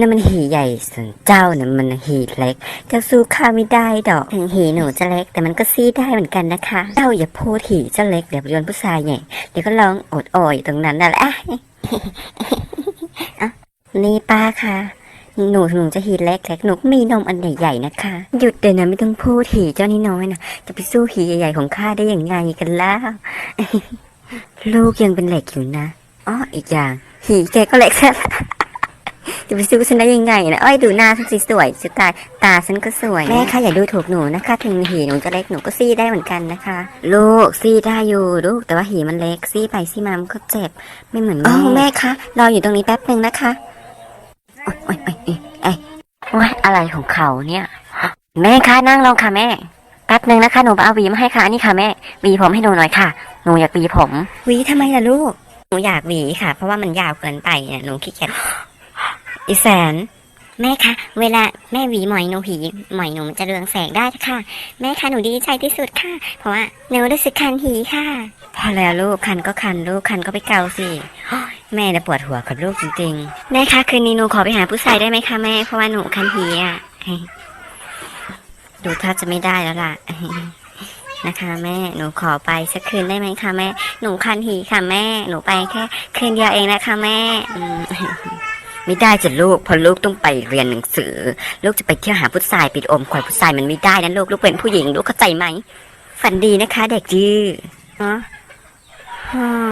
น่ะมันหีใหญ่ส่วนเจ้าน่ะมันหีเล็กเจ้าสู้ข้าไม่ได้ดอกถึงหีหนูจะเล็ก แต่มันก็ซี่ได้เหมือนกันนะคะ เจ้าอย่าพูดหีเจ้าเล็กเดี๋ยวโดนผู้ชายใหญ่เดี๋ยวก็ร้องโอดโอยตรงนั้นนั่นแหละอะนี่ป้าค่ะหนูหนูจะหีเล็กเล็กหนูมีนมอันใหญ่ๆนะคะ หยุดเดี๋ยวนะไม่ต้องพูดหีเจ้านี่น้อยนะจะไปสู้หีใหญ่ๆของข้าได้อย่างไงกันล่ะลูกยังเป็นเหล็กอยู่นะอ้ออีกอย่างหีแกก็เล็กซะ จะไปสู้ฉันได้ยังไงนะเอ้ยดูหน้าฉันสิสวยจะตายตาฉันก็สวยแม่ค่ะอย่าดูถูกหนูนะคะ ถึงหีหนูจะเล็กหนูก็ซี่ได้เหมือนกันนะคะ ลูกซี่ได้อยู่ลูกแต่ว่าหีมันเล็กซี่ไปซี่มามันก็เจ็บไม่เหมือนแม่แม่คะรออยู่ตรงนี้แป๊บหนึ่งนะคะโอ๊ยโอ๊ยโอ๊ยเอ้ยโอ๊ยอะไรของเขาเนี่ยแม่คะนั่งลงค่ะแม่แป๊บหนึ่งนะคะหนูเอาหวีมาให้ค่ะนี่ค่ะแม่หวีผมให้หนูหน่อยค่ะหนูอยากหวีผมหวีทำไมล่ะลูกหนูอยากหวีค่ะ เพราะว่ามันยาวเกินไปเนี่ยหนูขี้เกียจ อีแสน แม่คะ เวลาแม่หวีหมอยหนูหีหมอยหนูมันจะเรืองแสงได้ค่ะ แม่คะหนูดีใจที่สุดค่ะ เพราะว่าหนูรู้สึกคันหีค่ะ พอแล้วลูกคันก็คันลูกคันก็ไปเกาสิโอ๊ยแม่จะปวดหัวกับลูกจริงๆแม่คะคืนนี้หนูขอไปหาผู้ชายได้ไหมคะแม่เพราะว่าหนูคันหีอะดูท่าจะไม่ได้แล้วล่ะนะคะแม่หนูขอไปสักคืนได้ไหมคะแม่ หนูคันหีค่ะแม่ หนูไปแค่ คืนเดียวเองนะคะแม่อืม ไม่ได้จะลูกเพราะลูกต้องไปเรียนหนังสือ ลูกจะไปเที่ยวหาผู้ชายปิดอมคอยผู้ชายมันไม่ได้นะลูกลูกเป็นผู้หญิงลูกเข้าใจไหมฝันดีนะคะ เด็กดื้อเนาะ